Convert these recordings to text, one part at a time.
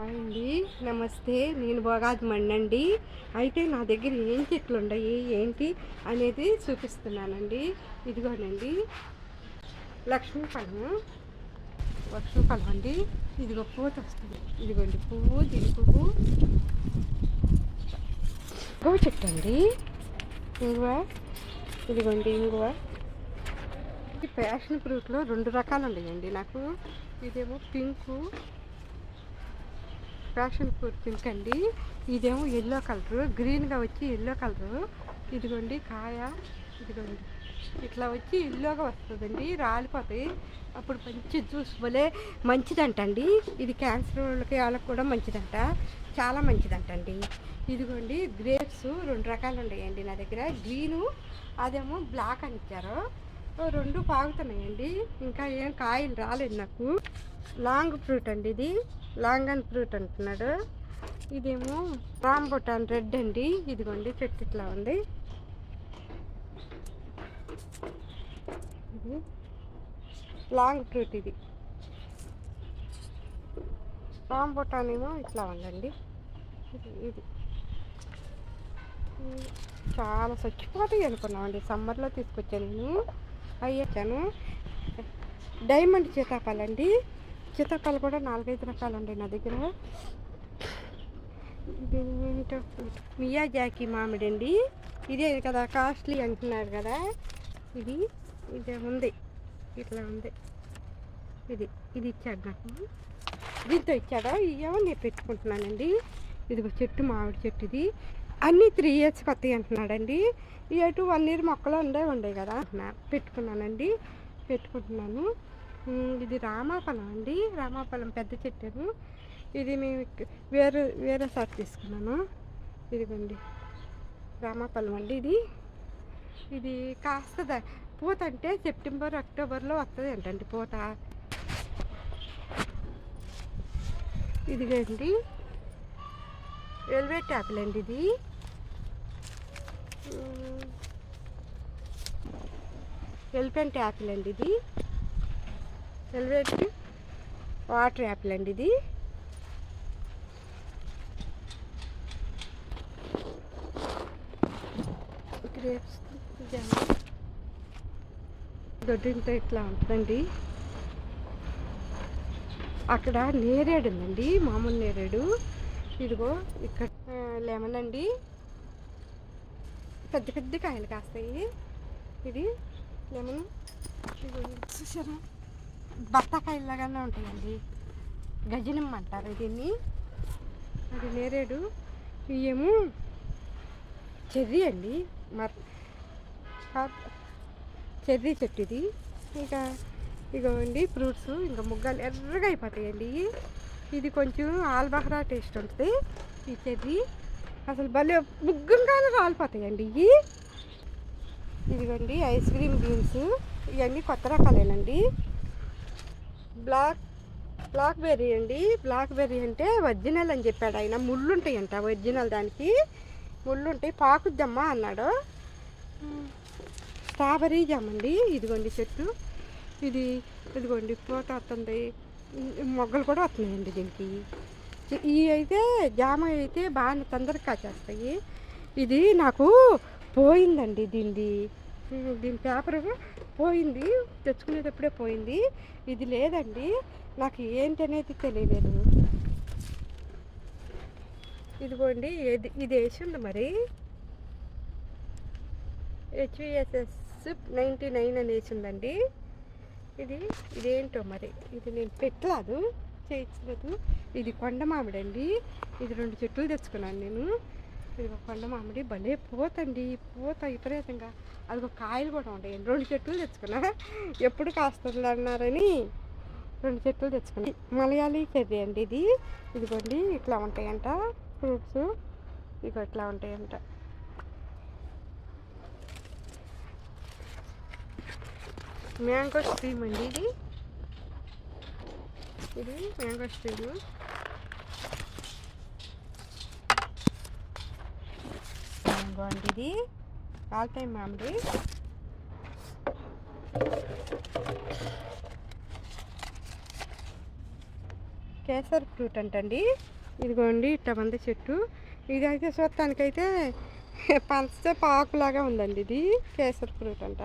Hi అండి. నమస్తే. నేను బోగాది మండండి అయితే నా దగ్గర ఏం చెట్లు ఉన్నాయి ఏంటి అనేది చూపిస్తున్నానండి. ఇదిగోనండి. లక్ష్మీ ఫలం లక్ష్మీ ఫలం అండి. ఇదిగో పూత వస్తుంది. ఇదిగోండి పువ్వు దీని పువ్వు. ఇంగువ చెట్టు అండి. ఇంగువ. ఇదిగోండి ఇంగువ. ఈ ప్యాషన్ ఫ్రూట్లో రెండు రకాలు ఉన్నాయండి నాకు. ఇదేమో పింకు ప్యాషన్ ఫ్రూట్ పింక్ అండి. ఇదేమో ఎల్లో కలర్ గ్రీన్గా వచ్చి ఎల్లో కలరు ఇదిగోండి కాయ. ఇదిగోండి. ఇట్లా వచ్చి ఎల్లోగా వస్తుందండి. రాలిపోతాయి. అప్పుడు మంచి జ్యూస్ భలే మంచిదంట అండి ఇది క్యాన్సర్ వాళ్ళకి వాళ్ళకి కూడా మంచిదంట. చాలా మంచిదంట అండి ఇదిగోండి గ్రేప్స్ రెండు రకాలు ఉన్నాయండి నా దగ్గర. గ్రీను అదేమో బ్లాక్ అని ఇచ్చారు. రెండు పాగుతున్నాయండి. ఇంకా ఏం కాయలు రాలేదు నాకు. లాంగ్ ఫ్రూట్ అండి ఇది. లాంగ్ అండ్ ఫ్రూట్ అంటున్నాడు. ఇదేమో రాంబుటాన్ రెడ్ అండి. ఇదిగోండి చెట్టు ఇట్లా ఉంది. ఇది లాంగ్ ఫ్రూట్ ఇది. రాంబుటాన్ ఏమో ఇట్లా ఉందండి. ఇది ఇది. చాలా చచ్చిపోతాయి అనుకున్నామండి. సమ్మర్లో తీసుకొచ్చాను. నేను అయ్యొచ్చాను డైమండ్ సీతాఫలండి సీతాఫలం కూడా నాలుగైదు రకాలు ఉన్నాయి నా దగ్గర. ఇది మియా జాకి మామిడి అండి ఇదే కదా కాస్ట్లీ అంటున్నారు కదా. ఇది ఇది ఉంది. ఇట్లా ఉంది. ఇది ఇది ఇచ్చాడు నాకు. దీంతో ఇచ్చాడా? ఇవేమో నేను పెట్టుకుంటున్నానండి. ఇదిగో చెట్టు మామిడి చెట్టు ఇది. అన్నీ త్రీ ఇయర్స్ కొత్తవి అంటున్నాడండి. ఇటు వన్ ఇయర్ మొక్కలు ఉండే ఉండే కదా పెట్టుకున్నానండి. పెట్టుకుంటున్నాను. ఇది రామాఫలం అండి. రామాఫలం పెద్ద చెట్టు. ఇది మేము వేరే వేరే సార్ తీసుకున్నాను. ఇదిగోండి. రామాఫలం అండి ఇది. ఇది కాస్త పూత అంటే సెప్టెంబర్ అక్టోబర్లో వస్తుంది ఏంటండి పూత. ఇదిగండి. వెల్వేట్ యాపిల్ అండి ఇది. ఉమ్, ఎలిఫెంట్ యాపిల్ అండి ఇది. వెల్వెట్ వాటర్ యాపిల్ అండి ఇది. గ్రేప్స్ జామ దొడ్డింట ఇట్లా ఉంటుందండి. అక్కడ నేరేడు ఉందండి మామూలు నేరేడు. ఇదిగో ఇక్కడ లెమన్ అండి. పెద్ద పెద్ద కాయలు కాస్తాయి. ఇది లెమన్. చూసారా? బత్తాకాయలాగానే ఉంటాయండి. గజనం అంటారు దీన్ని. అది నేరేడు ఇవేమో చెర్రీ అండి. మర్ చెర్రీ చెట్టు ఇది ఇంకా ఇగోండి ఫ్రూట్స్ ఇంకా ముగ్గాలు ఎర్రగా అయిపోతాయండి. ఇది కొంచెం ఆల్బహరా టేస్ట్ ఉంటుంది ఈ చెర్రీ. అసలు భలే ముగ్గంగానే రాలిపోతాయండి. ఇవి ఇదిగోండి ఐస్ క్రీమ్ బీన్స్ ఇవన్నీ కొత్త రకాలేనండి. బ్లాక్ బ్లాక్ బెర్రీ అండి. బ్లాక్ బెర్రీ అంటే ఒరిజినల్ అని చెప్పాడు ఆయన. ముళ్ళుంటాయంట ఒరిజినల్ దానికి. ముళ్ళు ఉంటాయి పాకుద్దమ్మా అన్నాడు. స్ట్రాబెర్రీ జామ్ అండి. ఇదిగోండి చెట్టు. ఇది ఇదిగోండి పూత వస్తుంది. మొగ్గలు కూడా వస్తున్నాయండి దీనికి. ఇవి అయితే జామ అయితే బాగా తొందరగా కాచేస్తాయి ఇది నాకు పోయిందండి దీనిది. దీని పేపర్ పోయింది తెచ్చుకునేటప్పుడే పోయింది. ఇది లేదండి నాకు ఏంటి అనేది తెలియలేదు. ఇదిగోండి ఇది ఇది వేసి ఉంది మరి. హెచ్విఎస్ఎస్ నైంటీ నైన్ అని వేసి ఉందండి. ఇది ఇదేంటో మరి? ఇది నేను పెట్టలేదు చేయించలేదు. ఇది కొండ మామిడి అండి. ఇది రెండు చెట్లు తెచ్చుకున్నాను నేను. ఇది ఒక కొండ మామిడి భలే పోతండి పోత విపరీతంగా. అది ఒక కాయలు కూడా ఉంటాయండి రెండు చెట్లు తెచ్చుకున్నా? ఎప్పుడు కాస్తుంది అన్నారని రెండు చెట్లు తెచ్చుకున్నా. మలయాళీ కర్రీ అండి ఇది. ఇదిగోండి ఇట్లా ఉంటాయంట. ఫ్రూట్స్. ఇగో ఇట్లా ఉంటాయంట. మ్యాంగో స్ట్రీమ్ అండి ఇది. ఇది మ్యాంగో స్ట్రీమ్. మ్యాంగో అండి ఇది. ఆల్ టైమ్ మామిడి కేసర్ ఫ్రూట్ అంటండి. ఇదిగోండి ఇట్ట మంది చెట్టు. ఇది అయితే చూడటానికైతే పంచ పాకులాగా ఉందండి ఇది. కేసర్ ఫ్రూట్ అంట.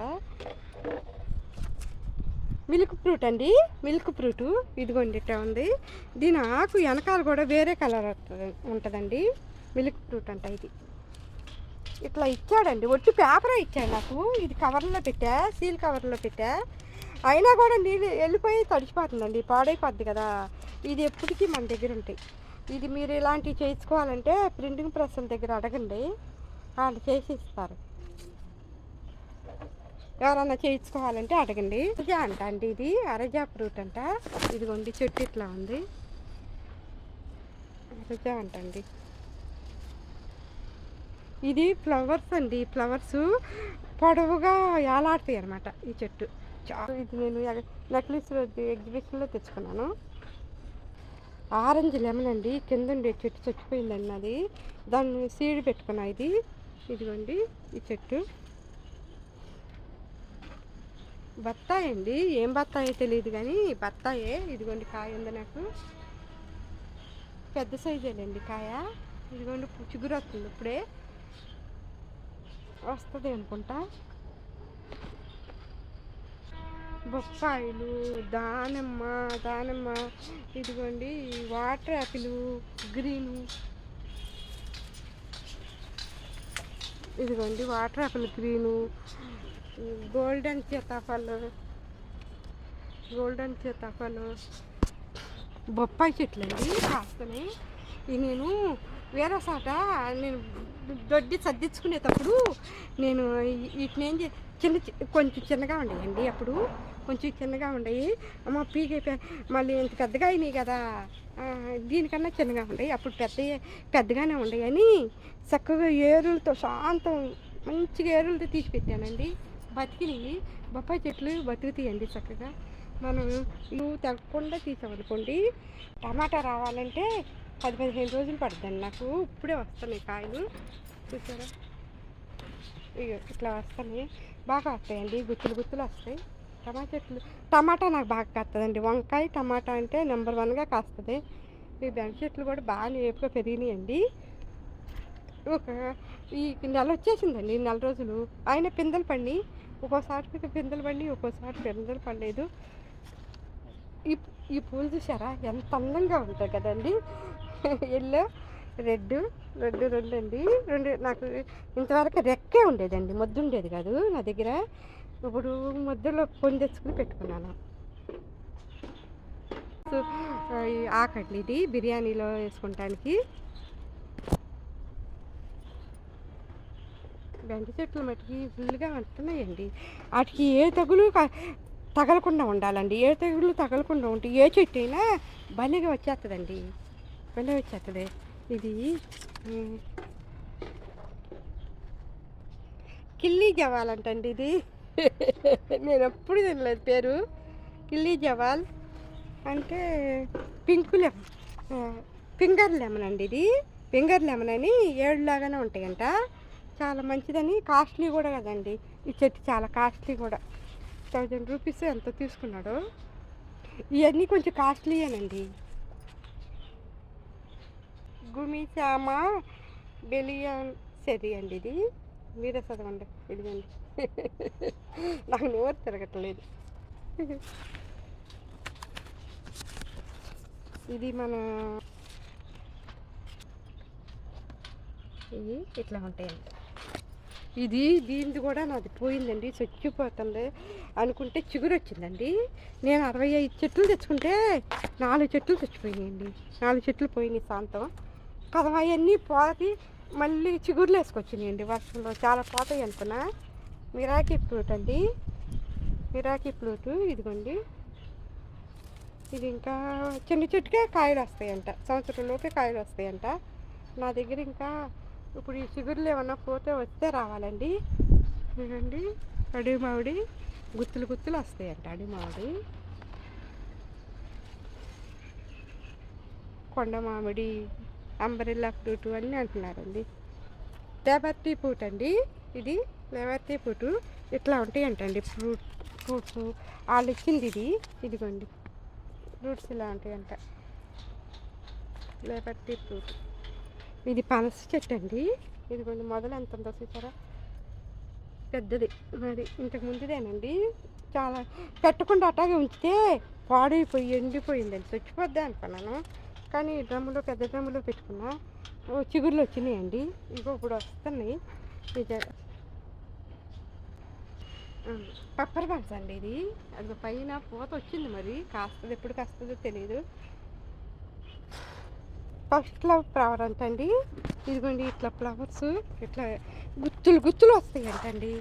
మిల్క్ ఫ్రూట్ అండి. Milk fruit. ఇదిగోండి ఇట్ట ఉంది. దీని ఆకు వెనకాల కూడా వేరే కలర్ ఉంటుందండి. మిల్క్ ఫ్రూట్ అంట ఇది. ఇట్లా ఇచ్చాడండి. ఒట్టి పేపరే ఇచ్చాడు నాకు. ఇది కవర్లో పెట్టా సీల్ కవర్లో పెట్టా. అయినా కూడా నీళ్ళు వెళ్ళిపోయి తడిచిపోతుందండి. పాడైపోద్ది కదా. ఇది ఎప్పటికీ మన దగ్గర ఉంటాయి. ఇది మీరు ఇలాంటివి చేయించుకోవాలంటే ప్రింటింగ్ ప్రెస్ల దగ్గర అడగండి. వాళ్ళు చేసి ఇస్తారు ఎవరన్నా చేయించుకోవాలంటే అడగండి. అరజా అంట అండి ఇది. అరజా ఫ్రూట్ అంట. ఇదిగోండి చెట్టు ఇట్లా ఉంది. అరజా అంట అండి. ఇది ఫ్లవర్స్ అండి. ఫ్లవర్స్ పొడవుగా ఏలాడుతాయి అనమాట ఈ చెట్టు. చాలా ఇది నేను నెక్లెస్ ఎగ్జిబిషన్లో తెచ్చుకున్నాను. ఆరెంజ్ లెమన్ అండి. కింద ఉండే చెట్టు చచ్చిపోయిందండి అది దాన్ని సీడ్ పెట్టుకున్నా ఇది. ఇదిగోండి ఈ చెట్టు. బత్తాయి అండి. ఏం బత్తాయో తెలియదు కానీ బత్తాయే. ఇదిగోండి కాయ ఉంది నాకు. పెద్ద సైజేనండి కాయ. ఇదిగోండి చిగురు వస్తుంది ఇప్పుడే. వస్తుంది అనుకుంటా. బొప్పాయిలు దానిమ్మ దానిమ్మ ఇదిగోండి వాటర్ యాపిల్ గ్రీను. ఇదిగోండి వాటర్ యాపిల్ గ్రీను. గోల్డెన్ చేతాఫలు గోల్డెన్ చేతాఫలు బొప్పాయి చెట్లు అండి కాస్తున్నాయి నేను వేరే సాట నేను దొడ్డి సర్దించుకునేటప్పుడు నేను వీటిని ఏం చే చిన్న కొంచెం చిన్నగా ఉండేయండి అప్పుడు. కొంచెం చిన్నగా ఉండయి. అమ్మ పీకే మళ్ళీ ఇంత పెద్దగా అయినాయి కదా. దీనికన్నా చిన్నగా ఉండయి. అప్పుడు పెద్ద పెద్దగానే ఉండయి అని చక్కగా ఏరులతో శాంతం మంచిగా ఏరులతో తీసి పెట్టానండి. బతికినవి. బొప్పాయి చెట్లు బతుకుతాయండి చక్కగా. మనం నువ్వు తగ్గకుండా తీసామనుకోండి టమాటా రావాలంటే పది పదిహేను రోజులు పడుతుంది నాకు ఇప్పుడే వస్తున్నాయి కాయలు. చూసారా? ఇగో ఇట్లా వస్తాయి బాగా వస్తాయండి. గుత్తులు గుత్తులు వస్తాయి. టమాటా చెట్లు. టమాటా నాకు బాగా కాస్తుందండి వంకాయ టమాటా అంటే నెంబర్ వన్గా కాస్తుంది. ఈ బెండ చెట్లు కూడా బాగా ఏపుగా పెరిగినాయండి. ఒక ఈ నెల వచ్చేసిందండి నెల రోజులు. ఆయన పిందెలు పండి. ఒక్కోసారి పిందెలు పండి ఒక్కోసారి పిందెలు పండలేదు. ఈ ఈ పూలు చూసారా? ఎంత అందంగా ఉంటాయి కదండి. ఎల్లో రెడ్ రెడ్ రెండు అండి. రెండు నాకు ఇంతవరకు రెక్కే ఉండేదండి. మొద్దు ఉండేది కాదు నా దగ్గర. ఇప్పుడు మొద్దులో పొంది తెచ్చుకుని పెట్టుకున్నాను. సో, ఆకండి ఇది బిర్యానీలో వేసుకుంటానికి. బెండ చెట్లు మటుకి ఫుల్గా ఉంటున్నాయండి వాటికి ఏ తగులు తగలకుండా ఉండాలండి. ఏ తగులు తగలకుండా ఉంటే ఏ చెట్టు అయినా భలేగా వచ్చేస్తుందండి భలే వచ్చేస్తుంది ఇది కిల్లీ జవాల్ అంటండి ఇది. నేను ఎప్పుడు తినలేదు పేరు. కిల్లీ జవాల్. అంటే పింక్ లెమన్ ఫింగర్ లెమన్ అండి ఇది. ఫింగర్ లెమన్ అని ఏడులాగానే ఉంటాయంట. చాలా మంచిదని కాస్ట్లీ కూడా కదండి. ఈ చెట్టు చాలా కాస్ట్లీ కూడా. థౌజండ్ రూపీస్ ఎంత తీసుకున్నాడు. ఇవన్నీ కొంచెం కాస్ట్లీయేనండి. గుమిచామ? బెలియన్ సెరి అండి ఇది. మీరే చదవండి. ఇదిగండి నాకు నోరు తిరగట్లేదు. ఇది మన ఇవి ఇట్లా ఉంటాయండి. ఇది దీనిది కూడా నాది పోయిందండి. చచ్చిపోతుంది అనుకుంటే చిగురు వచ్చిందండి. నేను అరవై ఐదు చెట్లు తెచ్చుకుంటే నాలుగు చెట్లు చచ్చిపోయినాయండి. నాలుగు చెట్లు పోయినాయి సాంతం. అవన్నీ పోతి మళ్ళీ చిగురులు వేసుకొచ్చినాయండి వర్షంలో. చాలా పోతాయి అనుకున్నా. మిరాకి ఫ్రూట్ అండి. మిరాకి ఫ్రూట్ ఇదిగోండి. ఇది ఇంకా చిన్న చెట్టుకే కాయలు వస్తాయంట. సంవత్సరంలోపే కాయలు వస్తాయంట. నా దగ్గర ఇంకా ఇప్పుడు ఈ చిగురులు ఏమన్నా పోతే వస్తే రావాలండి. చూడండి అడవి మామిడి గుత్తులు గుత్తులు వస్తాయంట అడవి మామిడి కొండ మామిడి అంబ్రెల్లా ఫ్రూట్ అన్నీ అంటున్నారండి. లేబర్టీ ఫ్రూట్ అండి. ఇది లేబర్టీ ఫ్రూట్. ఇట్లా ఉంటాయి అంటండి? Fruit fruits. వాళ్ళు ఇచ్చింది ఇది. ఇదిగోండి. ఫ్రూట్స్ ఇలా ఉంటాయంట లేపట్టి ఫ్రూట్. ఇది పనస చెట్టు అండి. ఇదిగోండి మొదలు ఎంత ఉందో చూసారా? పెద్దది. మరి ఇంతకు ముందుదేనండి. చాలా పెట్టకుండా అట్లాగే ఉంచితే పాడైపోయి ఎండిపోయిందండి. చచ్చిపోద్ది అనుకున్నాను. కానీ డ్రమ్ములో పెద్ద డ్రమ్ములో పెట్టుకున్నా ఓ చిగుర్లు వచ్చినాయండి. ఇంకో ఇప్పుడు వస్తున్నాయి. ఇది పప్పర్ బన్స్ అండి ఇది. అది పైన పూత వచ్చింది మరి. కాస్తుంది ఎప్పుడు కాస్తుందో తెలియదు ఫస్ట్ ఫ్లవర్ ఫ్లవర్ అంటండి. ఇదిగోండి ఇట్లా ఫ్లవర్స్ ఇట్లా గుత్తులు గుత్తులు వస్తాయి అంటండి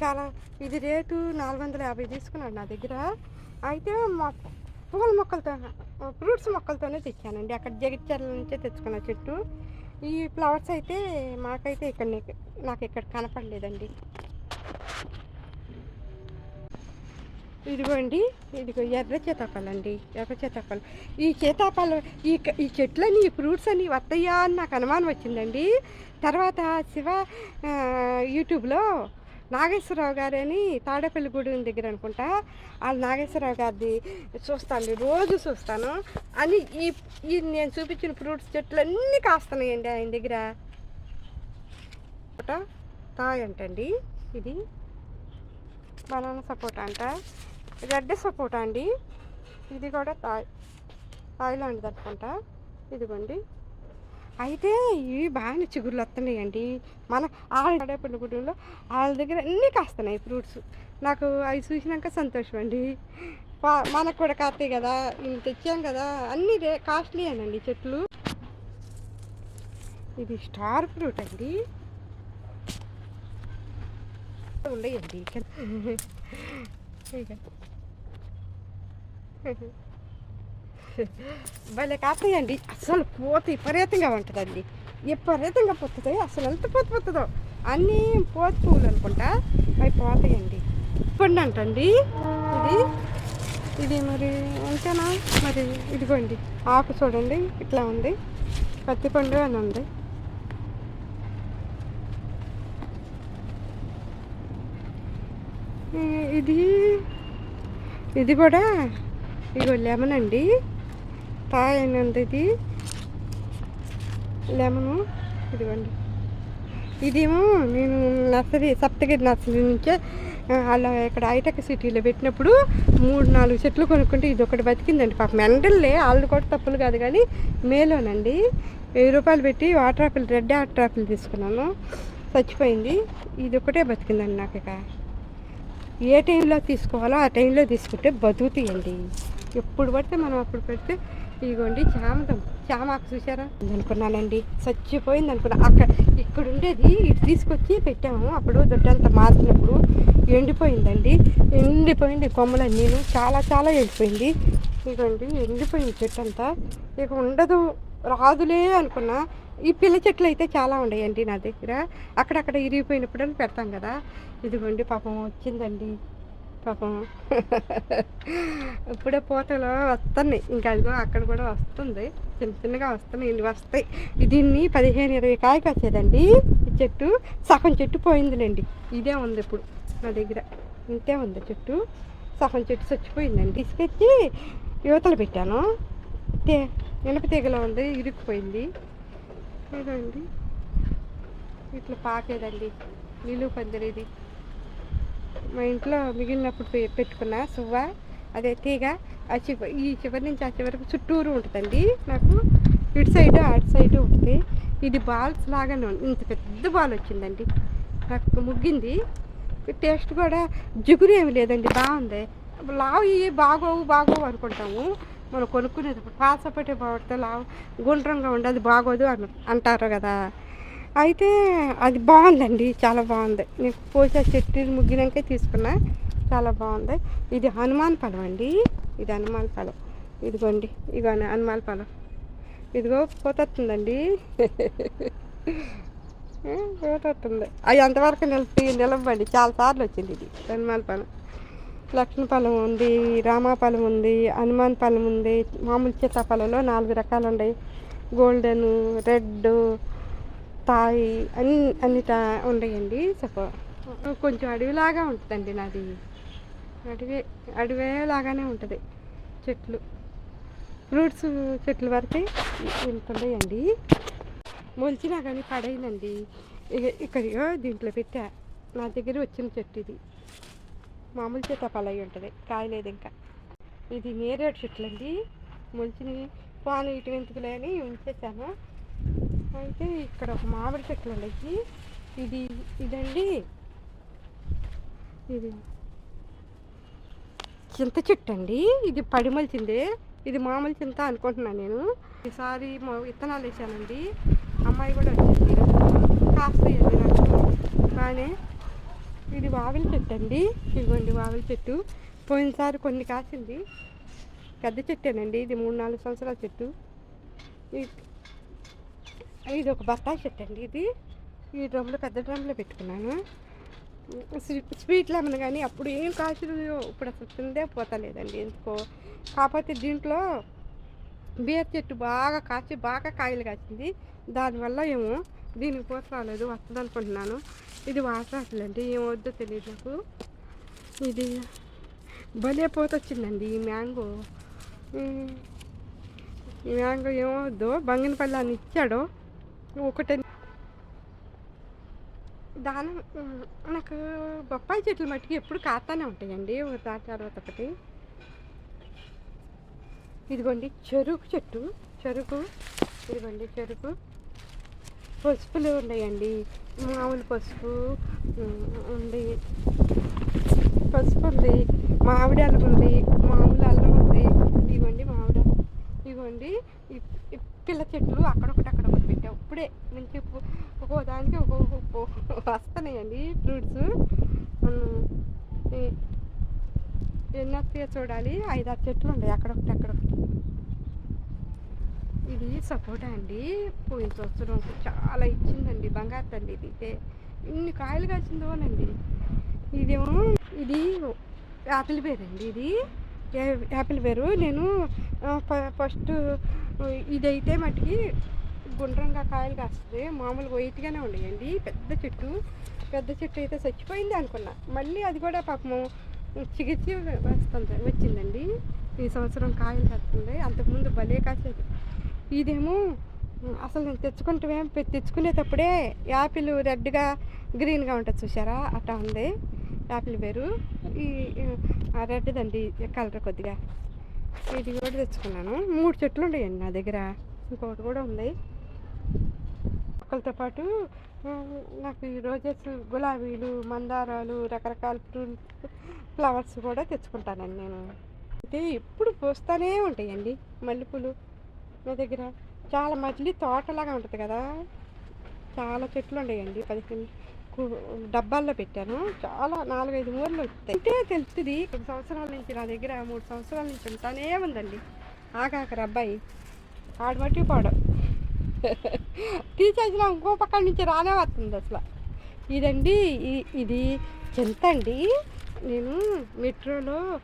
చాలా ఇది రేటు నాలుగు వందల యాభై తీసుకున్నాడు నా దగ్గర. అయితే మా పూల మొక్కలతో ఫ్రూట్స్ మొక్కలతోనే తెచ్చానండి. అక్కడ జగిత్యాల నుంచే తెచ్చుకున్న చెట్టు. ఈ ఫ్లవర్స్ అయితే మాకైతే ఇక్కడ నాకు ఇక్కడ కనపడలేదండి. ఇదిగోండి ఇదిగో ఎర్ర చేతాపాలు అండి ఎర్ర చేతాపాలు ఈ చేతాపాలు ఈ క- ఈ చెట్లని ఈ ఫ్రూట్స్ అని వస్తాయా అని నాకు అనుమానం వచ్చిందండి. తర్వాత శివ యూట్యూబ్లో నాగేశ్వరరావు గారని తాడేపల్లి గుడి దగ్గర అనుకుంటా. వాళ్ళ నాగేశ్వరరావు గారిది చూస్తాను రోజు చూస్తాను. అని ఈ ఈ నేను చూపించిన ఫ్రూట్స్ చెట్లు అన్నీ కాస్తున్నాయండి ఆయన దగ్గర. తాయ్ అంటండి. ఇది బనానా సపోటా అంట. రెడ్ సపోటా అండి. ఇది కూడా తాయ్ తాయిలాండ్ అనుకుంటా. ఇదిగోండి. అయితే ఇవి బాగానే చిగురులు వస్తున్నాయండి మన ఆడే పండుగలో వాళ్ళ దగ్గర అన్నీ కాస్తున్నాయి ఫ్రూట్స్. నాకు అవి చూసినాక సంతోషం అండి. పా- మనకు కూడా కాస్తాయి కదా ఇవి తెచ్చాం కదా అన్నీ కాస్ట్లీ అనండి చెట్లు. ఇది స్టార్ ఫ్రూట్ అండి. ఉండయండి. ఇక భలే కాస్తాయండి అసలు పోత విపరీతంగా ఉంటుందండి. విపరీతంగా పోతుంది. అసలు ఎంత పోత పోతుందో. అన్నీ పోత పువ్వులు అనుకుంటా. అవి పోతాయండి. పండు అంటండి ఇది ఇది మరి అంతేనా? మరి ఇదిగోండి. ఆకు చూడండి. ఇట్లా ఉంది. పత్తి పండు అని ఉంది. ఇది ఇది కూడా ఇగో లెమన్ అండి. తాయ్ అని ఇది లెమను ఇదిగోండి. ఇదేమో నేను నర్సరీ సప్తగిరి నర్సరీ నుంచే అలా ఇక్కడ హైటెక్ సిటీలో పెట్టినప్పుడు మూడు నాలుగు చెట్లు కొనుక్కుంటే ఇది ఒకటి బతికిందండి. పాపం ఎండల్లే వాళ్ళు కూడా తప్పులు కాదు కానీ మేలోనండి. వెయ్యి రూపాయలు పెట్టి water apple red water apple తీసుకున్నాను. చచ్చిపోయింది. ఇది ఒకటే బతికిందండి నాకు ఇక. ఏ టైంలో తీసుకోవాలో ఆ టైంలో తీసుకుంటే బతుకుతాయండి. ఎప్పుడు పడితే మనం అప్పుడు పెడితే ఇదిగోండి చామతం చామాకు చూసారా అనుకున్నానండి చచ్చిపోయింది అనుకున్నా. అక్కడ ఇక్కడ ఉండేది ఇటు తీసుకొచ్చి పెట్టాము. అప్పుడు దొడ్డంతా మార్చినప్పుడు ఎండిపోయిందండి. ఎండిపోయింది కొమ్మలన్నీ. నేను చాలా చాలా ఎండిపోయింది. ఇదిగోండి ఎండిపోయింది చెట్టు అంతా ఇక ఉండదు. రాదులే అనుకున్నా. ఈ పిల్ల చెట్లు అయితే చాలా ఉన్నాయండి నా దగ్గర. అక్కడక్కడ ఇరిగిపోయినప్పుడు పెడతాం కదా. ఇదిగోండి పాపం వచ్చిందండి. పాపం. ఇప్పుడే పూతలు వస్తున్నాయి. ఇంకా అదిగో అక్కడ కూడా వస్తుంది. చిన్న చిన్నగా వస్తున్నాయి ఇన్ని వస్తాయి. దీన్ని పదిహేను ఇరవై కాయకు వచ్చేదండి. ఈ చెట్టు సగం చెట్టు పోయిందిలేండి. ఇదే ఉంది ఇప్పుడు నా దగ్గర. ఇంతే ఉంది చెట్టు. సగం చెట్టు చచ్చిపోయిందండి. తీసుకొచ్చి యువతలు పెట్టాను. తే ఇనప తీగలో ఉంది ఇరుక్కుపోయింది. అండి. ఇట్లా పాకేదండి. నిలువు పందిరేది. మా ఇంట్లో మిగిలినప్పుడు పె- పెట్టుకున్న సువ్వ అదే తీగ ఆ చివ ఈ చివరి నుంచి ఆ చివరికి చుట్టూరు ఉంటుందండి. నాకు ఇటు సైడ్ అటు సైడ్ ఉంటుంది. ఇది బాల్స్ లాగానే ఉంది ఇంత పెద్ద బాల్ వచ్చిందండి. నాకు ముగ్గింది. టేస్ట్ కూడా జిగురు ఏమి లేదండి బాగుంది. లావు ఇవి బాగోవు బాగోవు అనుకుంటాము. మనం కొనుక్కునేటప్పుడు పాసపట్టే బాగుంటుంది లావు గుండ్రంగా ఉండదు బాగోదు అని అంటారు కదా. అయితే అది బాగుందండి చాలా బాగుంది. నేను పోసే చెట్టు ముగ్గినాకే తీసుకున్నా చాలా బాగుంది. ఇది హనుమాన్ ఫలం అండి. ఇది హనుమాన్ ఫలం. ఇదిగోండి ఇగో హనుమాన్ ఫలం. ఇదిగో పోతొస్తుందండి పోతొస్తుంది అవి అంతవరకు నిలిపి నిలవండి చాలా సార్లు వచ్చింది ఇది. హనుమాన్ ఫలం. లక్ష్మీ ఫలం ఉంది రామాఫలం ఉంది హనుమాన్ ఫలం ఉంది. మామూలు సీతాఫలంలో నాలుగు రకాలు ఉన్నాయి గోల్డెన్ రెడ్ తాయి అన్ని అన్ని తా ఉన్నాయండి సపో కొంచెం అడవిలాగా ఉంటుందండి నాది. అడవి అడవిలాగానే ఉంటుంది. చెట్లు. ఫ్రూట్స్ చెట్లు వరకు ఉంటుండయండి. మొలిచినా కానీ పడైందండి. ఇక ఇక్కడ ఇగో దీంట్లో పెట్టా. నా దగ్గర వచ్చిన చెట్టు ఇది. మామూలు చేత అయి ఉంటుంది. కాయలేదు ఇంకా. ఇది నేరేడు చెట్లు అండి మొలిచినవి పాను ఇటు వెంతుకులే అని ఉంచేసాను. అయితే ఇక్కడ ఒక మామిడి చెట్లు ఉండేది ఇది ఇదండి. ఇది. చింత చెట్టు అండి. ఇది పడిమలిచిందే ఇది మామూలు చింత అనుకుంటున్నాను నేను. ఈసారి మా విత్తనాలు వేసానండి. అమ్మాయి కూడా వచ్చింది. కాస్త నాకు. బాగానే ఇది వావిల చెట్టు అండి. ఇదిగోండి వావిల చెట్టు. పోయినసారి కొన్ని కాసింది. పెద్ద చెట్టేనండి. ఇది మూడు నాలుగు సంవత్సరాల చెట్టు. ఇది- ఒక బత్తాయి చెట్టు అండి ఇది. ఈ డ్రమ్లో పెద్ద డ్రమ్లో పెట్టుకున్నాను. స్వీట్ లెమన్ కానీ అప్పుడు ఏం కాసులు ఇప్పుడు అసలు తిందే పోతలేదండి ఎందుకో. కాకపోతే దీంట్లో బీర్ చెట్టు బాగా కాచి బాగా కాయలు కాసింది దానివల్ల ఏమో దీనికి పూత రాలేదు వస్తుంది అనుకుంటున్నాను. ఇది వాసరాట్లండి ఏమొద్దో తెలియదు నాకు. ఇది భలే పూత వచ్చిందండి ఈ మ్యాంగో. ఈ మ్యాంగో ఏమవుద్దో బంగినపల్లి అని ఇచ్చాడు ఒకటే. దాని నాకు బొప్పాయి చెట్లు మట్టికి ఎప్పుడు కాస్తానే ఉంటాయండి. ఒక దాని తర్వాత ఒకటి. ఇదిగోండి చెరుకు చెట్టు. చెరుకు ఇదిగోండి చెరుకు. పసుపులు ఉన్నాయండి. మామూలు పసుపు ఉంది. పసుపు ఉంది మామిడి అల్లం ఉంది మామూలు అల్లం ఉంది. ఇదిగోండి మామిడి అల్లం. పిల్ల చెట్లు అక్కడొకటి అక్కడొకటి పెట్టాం. ఇప్పుడే మంచి ఒక్కో- దానికి ఒక్కొక్క వస్తున్నాయండి ఫ్రూట్స్. ఎన్ని చూడాలి చూడాలి. ఐదారు చెట్లు ఉన్నాయి అక్కడొకటి అక్కడొకటి ఇది సపోటా అండి. పోయిన సంవత్సరం చాలా ఇచ్చిందండి బంగారు తల్లి ఇది. అయితే ఇన్ని కాయలు కాసిందోనండి ఇదేమో ఇది యాపిల్ పేరండి ఇది. యాపిల్ వేరు. నేను ఫస్ట్ ఇదైతే మట్టికి గుండ్రంగా కాయలు కాస్తుంది. మామూలుగా వైట్గానే ఉండేయండి. పెద్ద చెట్టు. పెద్ద చెట్టు అయితే చచ్చిపోయింది అనుకున్నా. మళ్ళీ అది కూడా పాపము చికిత్స వస్తుంది వచ్చిందండి. ఈ సంవత్సరం కాయలు కాస్తుంది. అంతకుముందు భలే కాసేది. ఇదేమో అసలు నేను తెచ్చుకుంటే తెచ్చుకునేటప్పుడే యాపిల్ రెడ్గా గ్రీన్గా ఉంటుంది చూసారా అట్లా ఉంది. యాపిల్ వేరు. ఈ రెడ్దండి కలర్ కొద్దిగా. ఇది కూడా తెచ్చుకున్నాను. మూడు చెట్లు ఉన్నాయండి నా దగ్గర. ఇంకొకటి కూడా ఉంది. మొక్కలతో పాటు నాకు ఈ రోజెస్ గులాబీలు మందారాలు రకరకాల ఫ్రూట్ ఫ్లవర్స్ కూడా తెచ్చుకుంటానండి నేను. అయితే ఎప్పుడు పూస్తూనే ఉంటాయండి మల్లెపూలు నా దగ్గర. చాలా మళ్ళీ తోటలాగా ఉంటుంది కదా. చాలా చెట్లు ఉన్నాయండి పదిహేను డబ్బాల్లో పెట్టాను. చాలా నాలుగైదు మూరలు వస్తాయి. అంటే తెలుస్తుంది ఒక సంవత్సరాల నుంచి నా దగ్గర మూడు సంవత్సరాల నుంచి ఉంటానే ఉందండి. ఆకాకర అబ్బాయి. ఆడు మట్టి పాడు. తీసేసిన ఇంకో పక్కన నుంచి రానే వస్తుంది అసలు. ఇదండి ఈ- ఇది చింత అండి. నేను మెట్రోలో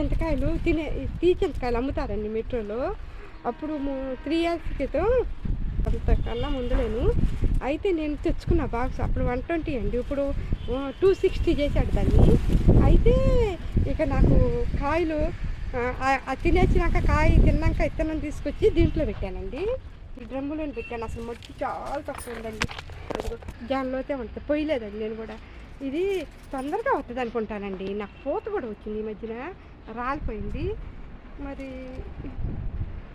చింతకాయలు తినే తీ చింతకాయలు అమ్ముతారండి మెట్రోలో. అప్పుడు త్రీ ఇయర్స్ క్రితం అంతకన్నా ముందు నేను అయితే నేను తెచ్చుకున్న బాక్స్ అప్పుడు వన్ ట్వంటీ అండి. ఇప్పుడు టూ సిక్స్టీ చేశాడు దాన్ని అయితే ఇక నాకు కాయలు ఆ, తినేసినాక కాయ తిన్నాక ఇత్తనం తీసుకొచ్చి దీంట్లో పెట్టానండి. ఈ డ్రమ్ములో పెట్టాను. అసలు మట్టి చాలా తక్కువ ఉందండి. దానిలోతే ఉంటుంది పోయలేదండి నేను కూడా. ఇది తొందరగా వస్తుంది అనుకుంటానండి. నాకు పోత కూడా వచ్చింది ఈ మధ్యన. రాలిపోయింది. మరి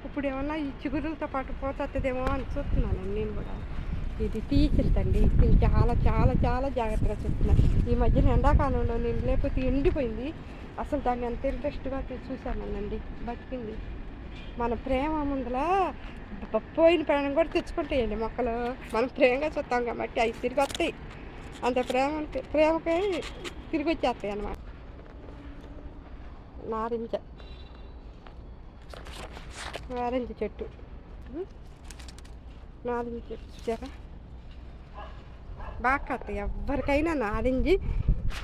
ఇప్పుడు ఏమన్నా ఈ చిగురులతో పాటు పూత అని చూస్తున్నానండి నేను కూడా. ఇది తీసిద్దండి ఇది చాలా చాలా చాలా జాగ్రత్తగా చూస్తున్నాను ఈ మధ్యన ఎండాకాలంలో నేను లేకపోతే ఎండిపోయింది. అసలు దాన్ని అంత ఇంట్రెస్ట్గా చూసానండి బతికింది. మన ప్రేమ ముందులా పోయిన ప్రాణం కూడా తెచ్చుకుంటాయండి మొక్కలు. మనం ప్రేమగా చూస్తాం కాబట్టి అవి తిరిగి వస్తాయి. అంత ప్రేమ ప్రేమకి తిరిగి వచ్చేస్తాయి అన్నమాట నారింజ. ఆరెంజ్ చెట్టు. నారింజ చెట్టు చూసారా? బాగా కాస్తాయి. ఎవరికైనా నారింజి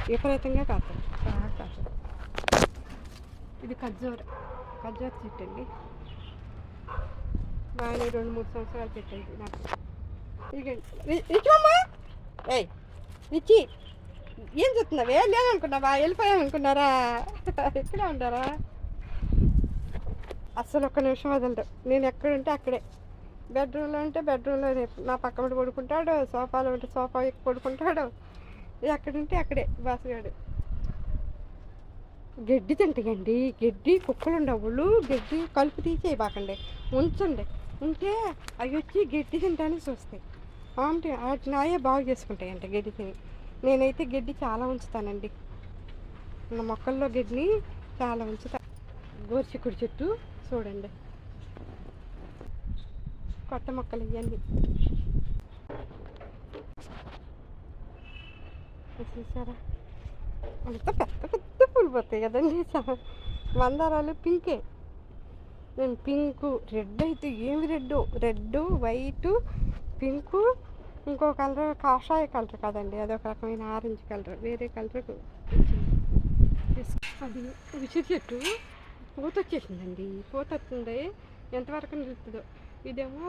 విపరీతంగా కాస్తాయి. బాగా కాస్తాయి. ఇది ఖర్జూర. ఖర్జూర చెట్టు అండి. బాగానే రెండు మూడు సంవత్సరాలు చెట్టు నాకు. ఇక ఏయ్ నిచ్చి ఏం చూస్తున్నావే? లేదనుకున్నావా వెళ్ళిపోయామనుకున్నారా ఇక్కడే ఉంటారా అస్సలు ఒక్క నిమిషం వదలరు నేను ఎక్కడుంటే అక్కడే. బెడ్రూమ్లో ఉంటే బెడ్రూమ్లో నా పక్క మీద పడుకుంటాడు సోఫాలో ఉంటే సోఫా ఎక్కి పడుకుంటాడు ఎక్కడుంటే అక్కడే బాసగాడు. గడ్డి తింటాయండి. గడ్డి కుక్కలు ఉండవుళ్ళు గడ్డి కలుపు తీసేయబాకండి ఉంచండి. ఉంటే అవి వచ్చి గడ్డి తింటానికి చూస్తాయి. అంటే వాటి నాయే బాగు చేసుకుంటాయంట గడ్డి తిని. నేనైతే గడ్డి చాలా ఉంచుతానండి. నా మొక్కల్లో గడ్డిని చాలా ఉంచుతా. గోర్చికుడి చెట్టు. చూడండి. కొత్త మొక్కలు ఇవన్నీ చూసారా? అంత పెద్ద పెద్ద పూలు పోతాయి కదండి మందారాలు పింకే. నేను పింకు రెడ్ అయితే ఏమి రెడ్? రెడ్ వైటు పింకు ఇంకో కలర్ కాషాయ కలర్ కదండి. అదొక రకమైన ఆరెంజ్ కలర్. వేరే కలర్ అది ఉసిరి చెట్టు. పూత వచ్చేసిందండి పూత వస్తుంది ఎంతవరకు నిలుస్తుందో ఇదేమో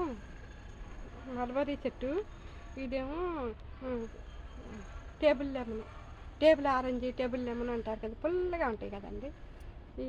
మల్బరీ చెట్టు. ఇదేమో table lemon. Table orange table lemon అంటారు కదా పుల్లగా ఉంటాయి కదండి. ఈ